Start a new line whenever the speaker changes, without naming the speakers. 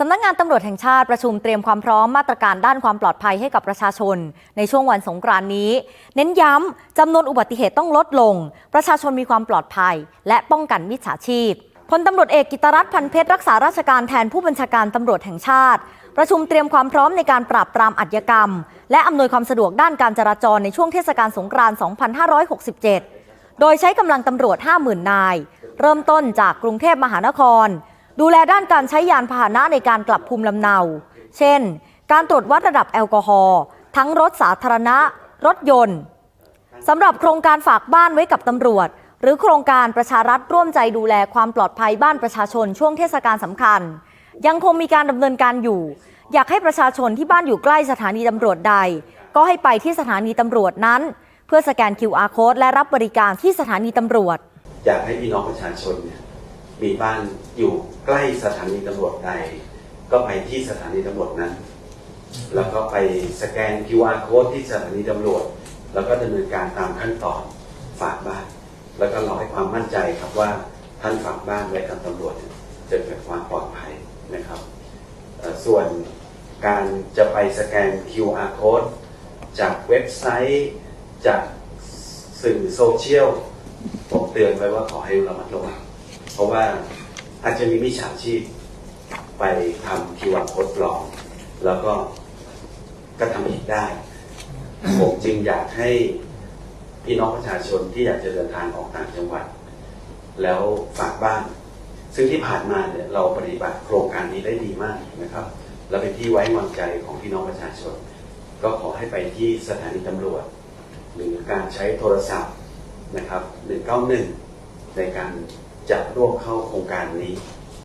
สำนักงานตำรวจแห่งชาติประชุมเตรียมความพร้อมมาตรการด้านความปลอดภัยให้กับประชาชน ในช่วงวันสงกรานนี้ เน้นย้ำจำนวนอุบัติเหตุต้องลดลง ประชาชนมีความปลอดภัย และป้องกันมิจฉาชีพพลตำรวจเอกกิตรัตน์พันเพชรรักษาราชการแทนผู้บัญชาการตำรวจแห่งชาติ ประชุมเตรียมความพร้อมในการปราบปรามอาชญากรรม และอำนวยความสะดวกด้านการจราจรในช่วงเทศกาลสงกรานต์2567 โดยใช้กำลังตำรวจ 50,000 นาย เริ่มต้นจากกรุงเทพมหานคร ดูแลด้านการใช้ยานพาหนะในการกลับภูมิลำเนา เช่น การตรวจวัดระดับแอลกอฮอล์ทั้งรถสาธารณะ รถยนต์สำหรับโครงการฝากบ้านไว้กับตำรวจ หรือโครงการประชารัฐร่วมใจดูแลความปลอดภัยบ้านประชาชนช่วงเทศกาลสำคัญ ยังคงมีการดำเนินการอยู่ อยากให้ประชาชนที่บ้านอยู่ใกล้สถานีตำรวจใด ก็ให้ไปที่สถานีตำรวจนั้น เพื่อสแกน QR code และรับบริการที่สถานีตำรวจ
อยากให้พี่น้องประชาชนเนี่ย มีบ้านอยู่ใกล้สถานีตำรวจใด ก็ไปที่สถานีตำรวจนั้น แล้วก็ไปสแกน QR code ที่สถานีตำรวจ แล้วก็ดำเนินการตามขั้นตอนฝากบ้าน แล้วก็รอให้ความมั่นใจครับว่าท่านฝากบ้านไว้กับตำรวจจะเกิดความปลอดภัยนะครับ ส่วนการจะไปสแกน QR code จากเว็บไซต์จากสื่อโซเชียลผมเตือนไว้ว่าขอให้ระมัดระวัง เพราะว่าอาจจะมีมิจฉาชีพไปทำคิวอาร์โค้ดปลอมแล้วก็กระทำผิดได้ ผมจึงอยากให้พี่น้องประชาชนที่อยากจะเดินทางออกต่างจังหวัด แล้วฝากบ้าน ซึ่งที่ผ่านมาเนี่ยเราปฏิบัติโครงการนี้ได้ดีมากนะครับ และเป็นที่ไว้วางใจของพี่น้องประชาชน ก็ขอให้ไปที่สถานีตำรวจ หรือการใช้โทรศัพท์นะครับ 191 ในการ จะร่วมเข้าโครงการนี้